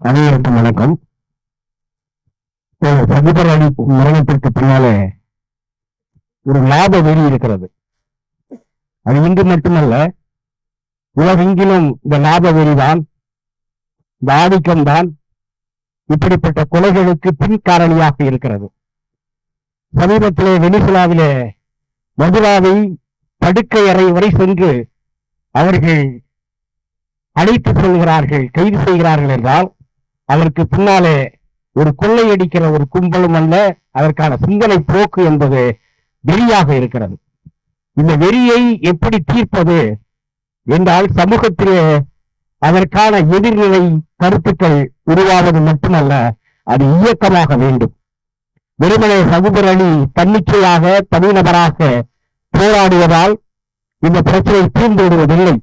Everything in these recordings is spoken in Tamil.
அனைவருக்கும் வணக்கம். சகுபர் அலி மரணத்திற்கு பின்னாலே ஒரு லாப வெளி இருக்கிறது. அது இங்கு மட்டுமல்ல உலகெங்கிலும் இந்த லாப வெறிதான் இந்த ஆதிக்கம்தான் இப்படிப்பட்ட கொலைகளுக்கு பின் காரணியாக இருக்கிறது. சமீபத்திலே வெனிசுலாவிலே மதுராவை படுக்கை அறை வரை சென்று அவர்கள் அழைத்து செல்கிறார்கள் கைது செய்கிறார்கள் என்றால் அதற்கு பின்னாலே ஒரு கொள்ளையடிக்கிற ஒரு கும்பலும் அல்ல அதற்கான சிந்தனை போக்கு என்பது வெறியாக இருக்கிறது. இந்த வெறியை எப்படி தீர்ப்பது என்றால் சமூகத்திலே அதற்கான எதிர்நிலை கருத்துக்கள் உருவாவது மட்டுமல்ல அது இயக்கமாக வேண்டும். வெறுமனே சகுபர் அணி தன்னிச்சையாக தனிநபராக போராடுவதால் இந்த பிரச்சனை தீர்ந்து விடுவதில்லை.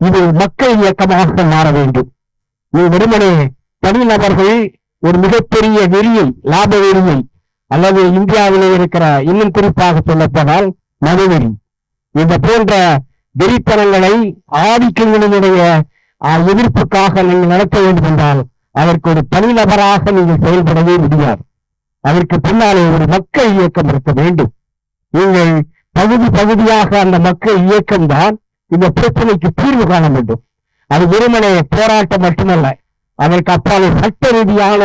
இது மக்கள் இயக்கமாக மாற வேண்டும். இது வெறுமனே தனிநபர்கள் ஒரு மிகப்பெரிய வெறியும் லாப வெறியும் அல்லது இந்தியாவில் இருக்கிற இன்னும் குறிப்பாக சொல்லப்போனால் மதுவெறி இந்த போன்ற வெறித்தனங்களை ஆதிக்கங்களினுடைய எதிர்ப்புக்காக நீங்கள் நடத்த வேண்டும் என்றால் அதற்கு ஒரு தனிநபராக நீங்கள் செயல்படவே முடியாது. அதற்கு பின்னாலே ஒரு மக்கள் இயக்கம் இருக்க வேண்டும். நீங்கள் பகுதி பகுதியாக அந்த மக்கள் இயக்கம் தான் இந்த பிரச்சனைக்கு தீர்வு காண வேண்டும். அது வெறுமனே போராட்டம் மட்டுமல்ல அதற்கு அப்பாலே சட்ட ரீதியான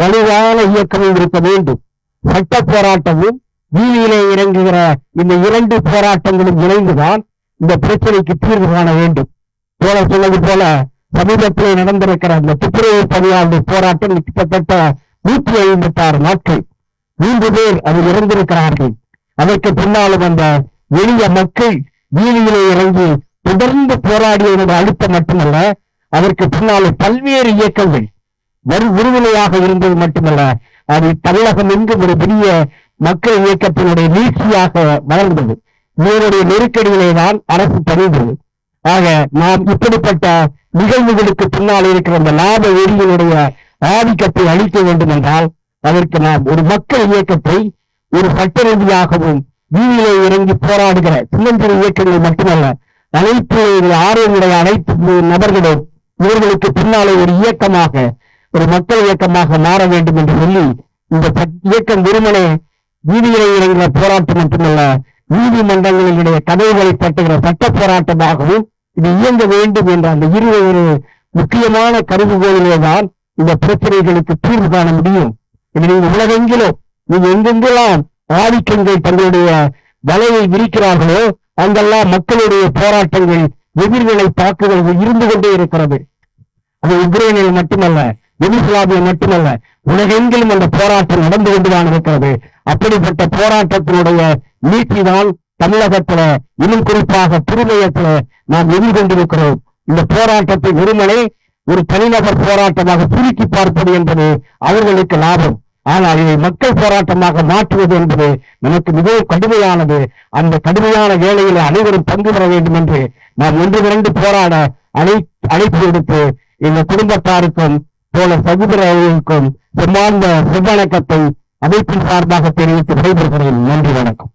வலுவான இயக்கமும் இருக்க வேண்டும். சட்ட போராட்டமும் வீதியிலே இறங்குகிற இந்த இரண்டு போராட்டங்களும் இணைந்துதான் இந்த பிரச்சனைக்கு தீர்வு காண வேண்டும். போல சொன்னது போல சமீபத்தில் நடந்திருக்கிற அந்த துப்புரவு பணியாளர் போராட்டம் கிட்டத்தட்ட நூற்றி ஐம்பத்தி ஆறு நாட்கள். மூன்று பேர் அதில் இறந்திருக்கிறார்கள். அதற்கு பின்னாலும் அந்த எளிய மக்கள் வீதியிலே இறங்கி தொடர்ந்து போராடியதோட அழுத்தம் மட்டுமல்ல அதற்கு பின்னாலே பல்வேறு இயக்கங்கள் வரு உறுதுணையாக இருந்தது மட்டுமல்ல அது தமிழகம் எங்கும் ஒரு பெரிய மக்கள் இயக்கத்தினுடைய நீட்சியாக வளர்ந்தது. இதனுடைய நெருக்கடிகளை தான் அரசு தருகிறது ஆக நாம் இப்படிப்பட்ட நிகழ்வுகளுக்கு பின்னால் இருக்கிற அந்த லாப வெறியினுடைய ஆதிக்கத்தை அளிக்க வேண்டும் என்றால் அதற்கு நாம் ஒரு மக்கள் இயக்கத்தை ஒரு சட்ட ரீதியாகவும் வீதியிலே இறங்கி போராடுகிற சின்னஞ்சிறு இயக்கங்கள் மட்டுமல்ல அனைத்து ஆர்வமுடைய அனைத்து நபர்களும் இவர்களுக்கு பின்னாலே ஒரு இயக்கமாக ஒரு மக்கள் இயக்கமாக மாற வேண்டும் என்று சொல்லி இந்த இயக்கம் வெறுமனே வீதியிலே இறங்குகிற போராட்டம் மட்டுமல்ல நீதிமன்றங்களினுடைய கதவுகளை தட்டுகிற சட்ட போராட்டமாகவும் இது இயங்க வேண்டும் என்ற அந்த இரு ஒரு முக்கியமான கருதுகோளிலே தான் இந்த பிரச்சனைகளுக்கு தீர்வு காண முடியும். எனவே உலகெங்கிலும் நீங்க எங்கெங்கெல்லாம் ஆதிக்கங்கள் தங்களுடைய வலையை விரிக்கிறார்களோ அங்கெல்லாம் மக்களுடைய போராட்டங்கள் எதிர்களை தாக்குதல்கள் இருந்து கொண்டே இருக்கிறது. அது உக்ரைனில் மட்டுமல்ல வெனிசுலாவில் மட்டுமல்ல உலகெங்கிலும் அந்த போராட்டம் நடந்து கொண்டுதான் இருக்கிறது. அப்படிப்பட்ட போராட்டத்தினுடைய நீட்சிதான் தமிழகத்துல இன்னும் குறிப்பாக புதுமையத்துல நாம் எதிர்கொண்டிருக்கிறோம். இந்த போராட்டத்தை வெறுமனே ஒரு தனிநபர் போராட்டமாக சுருக்கி பார்ப்பது என்பது அவர்களுக்கு லாபம். ஆனால் இதை மக்கள் போராட்டமாக மாற்றுவது என்பது நமக்கு மிகவும் கடுமையானது. அந்த கடுமையான வேலையில் அனைவரும் பங்கு பெற வேண்டும் என்று நாம் ஒன்று திரண்டு போராட அழை அழைப்பு விடுத்து இந்த குடும்பத்தாருக்கும் போல சகோதரர்களுக்கும் செம்மார்ந்த செவ்வணக்கத்தை அமைப்பின் சார்பாக தெரிவித்து விடைபெறுகிறேன். நன்றி வணக்கம்.